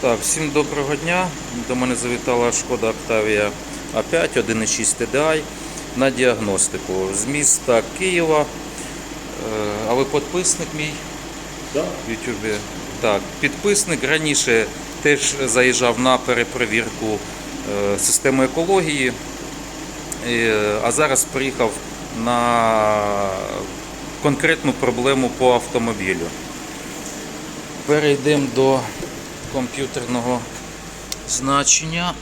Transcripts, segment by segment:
Так, всім доброго дня. До мене завітала шкода Octavia A5 1.6 TDI на діагностику з міста Києва. Е, А ви підписник мій Да. в Ютубі? Так, підписник раніше теж заїжджав на перепровірку е, системи екології, Е, а зараз приїхав на конкретну проблему по автомобілю. Перейдемо до комп'ютерного значення.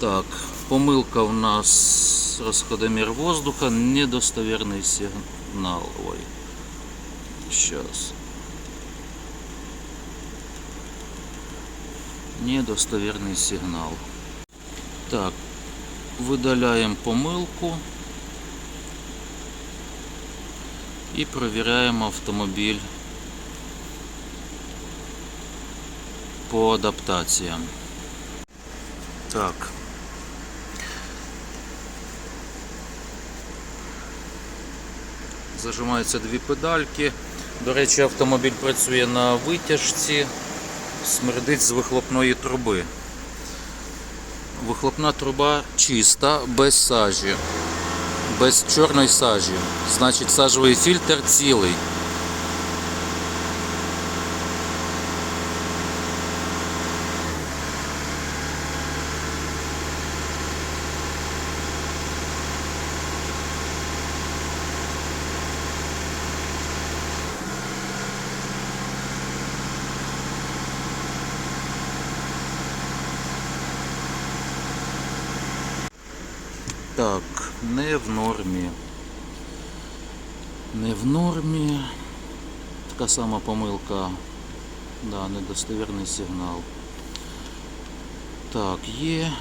Так, помилка у нас розходомір воздуха, недостовірний сигнал. Ой. Сейчас. Недостовірний сигнал. Так, видаляємо помилку і провіряємо автомобіль по адаптаціям. Так. Зажимаються дві педальки. До речі, автомобіль працює на витяжці, смердить з вихлопної труби. Вихлопна труба чиста, без сажі, без чорної сажі. Значить, сажовий фільтр цілий. Так, не в нормі. Не в нормі. Така сама помилка. Да, недостовірний сигнал. Так, є.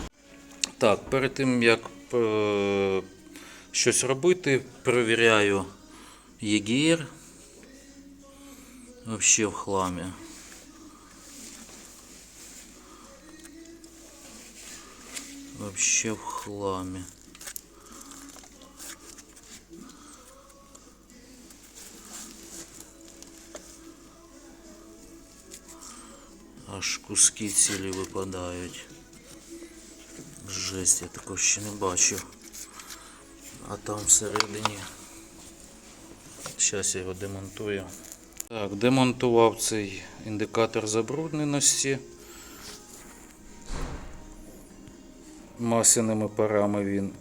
Так, перед тим як е, щось робити, перевіряю ЄГР. Вообще в хламі. Вообще в хламе. Аж куски цілі випадають. Жесть, я такого ще не бачив. А там всередині. Зараз я його демонтую. Так, демонтував цей індикатор забрудненості. Масяними парами він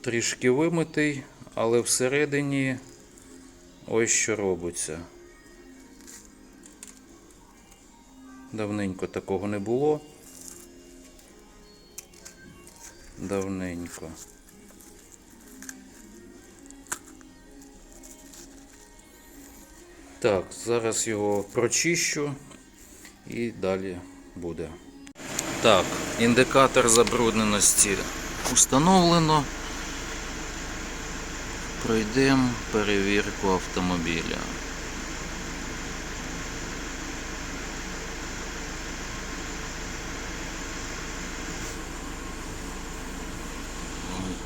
трішки вимитий, але всередині ось що робиться. Давненько такого не було. Давненько. Так, зараз його прочищу і далі буде. Так, індикатор забрудненості установлено. Пройдемо перевірку автомобіля.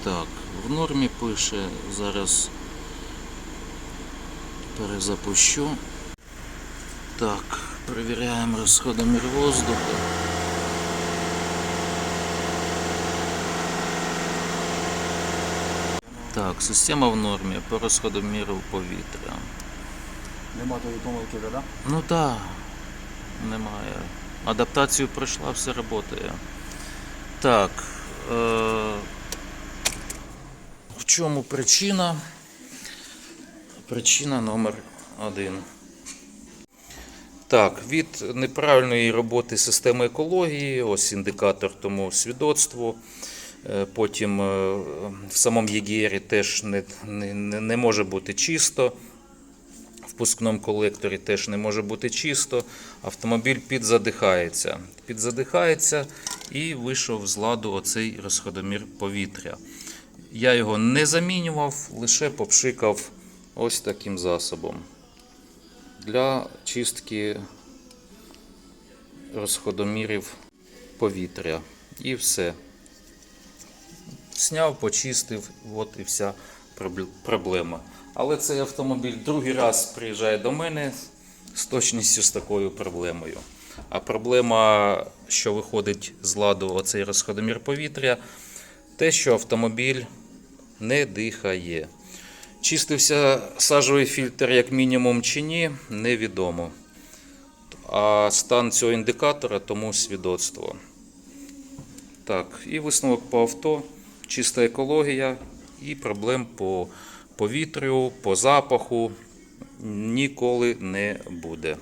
Так, в нормі пише, зараз перезапущу. Так, перевіряємо розходомір воздуху. Так, система в нормі по розходоміру повітря. Нема тої помилки, да? Ну так, немає. Адаптацію пройшла, все працює. Так. Е- чому причина? Причина номер один. Так, від неправильної роботи системи екології, ось індикатор тому свідоцтву. Е, Потім е, в самому ЄГРі теж не, не не може бути чисто. В пускному колекторі теж не може бути чисто. Автомобіль підзадихається. Підзадихається і вийшов з ладу оцей розходомір повітря. Я його не замінював, лише попшикав ось таким засобом для чистки розходомірів повітря. І все. Сняв, почистив, от і вся проблема. Але цей автомобіль другий раз приїжджає до мене з точністю з такою проблемою. А проблема, що виходить з ладу оцей розходомір повітря, те, що автомобіль не дихає. Чистився сажовий фільтр як мінімум чи ні, невідомо. А стан цього індикатора тому свідоцтво. Так, і висновок по авто, чиста екологія і проблем по повітрю, по запаху ніколи не буде.